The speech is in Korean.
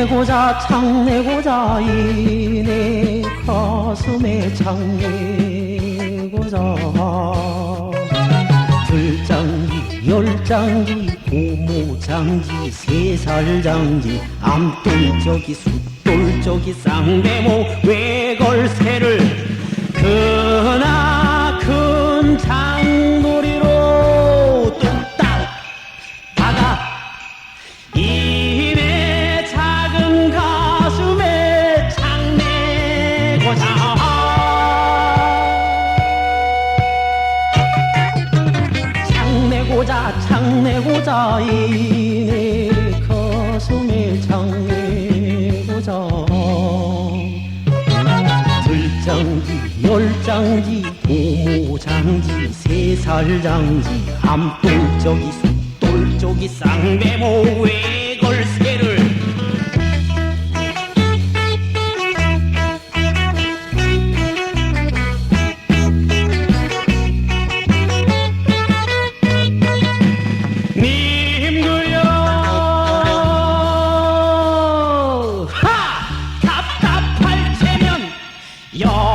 창내고자 창내고자 이내 가슴에 창내고자. 둘장기 열장기 고모장기 세살장기 암돌적이 숫돌적이 쌍대모 외 고자 창내 고자 이내 가슴에 창내 고자. 들장지 열장지 고모장지 세살장지 암돌적이 숫돌적이 쌍배모 외 your